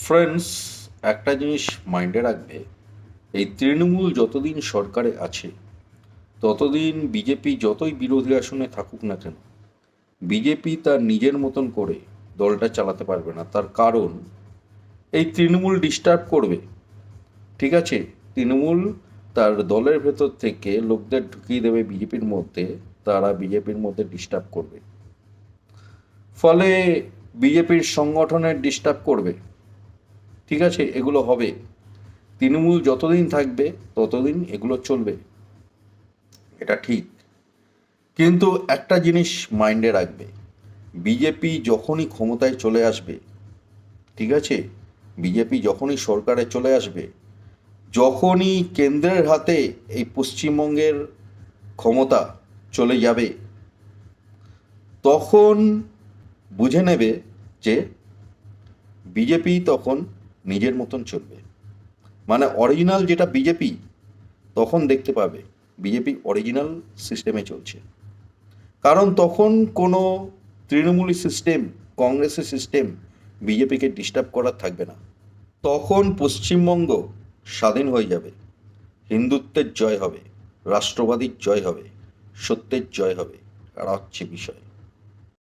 Friends একটা জিনিস মাইন্ডে রাখবে, এই তৃণমূল যতদিন সরকারে আছে, ততদিন বিজেপি যতই বিরোধী আসনে থাকুক না কেন বিজেপি তার নিজের মতন করে দলটা চালাতে পারবে না। তার কারণ, এই তৃণমূল ডিস্টার্ব করবে। ঠিক আছে? তৃণমূল তার দলের ভেতর থেকে লোকদের ঢুকিয়ে দেবে বিজেপির মধ্যে, তারা বিজেপির মধ্যে ডিস্টার্ব করবে। ফলে বিজেপির সংগঠনের ডিস্টার্ব করবে। ঠিক আছে, এগুলো হবে। তৃণমূল যতদিন থাকবে, ততদিন এগুলো চলবে। এটা ঠিক। কিন্তু একটা জিনিস মাইন্ডে রাখবে। বিজেপি যখনই ক্ষমতায় চলে আসবে, ঠিক আছে, বিজেপি যখনই সরকারে চলে আসবে, যখনই কেন্দ্রের হাতে এই পশ্চিমবঙ্গের ক্ষমতা চলে যাবে, তখন বুঝে নেবে যে বিজেপি তখন নিজের মতন চলবে। মানে অরিজিনাল যেটা বিজেপি, তখন দেখতে পাবে বিজেপি অরিজিনাল সিস্টেমে চলছে। কারণ তখন কোনো তৃণমূলী সিস্টেম কংগ্রেসের সিস্টেম বিজেপিকে ডিস্টার্ব করার থাকবে না। তখন পশ্চিমবঙ্গ স্বাধীন হয়ে যাবে। হিন্দুত্বের জয় হবে, রাষ্ট্রবাদীর জয় হবে, সত্যের জয় হবে। আর হচ্ছে বিষয়।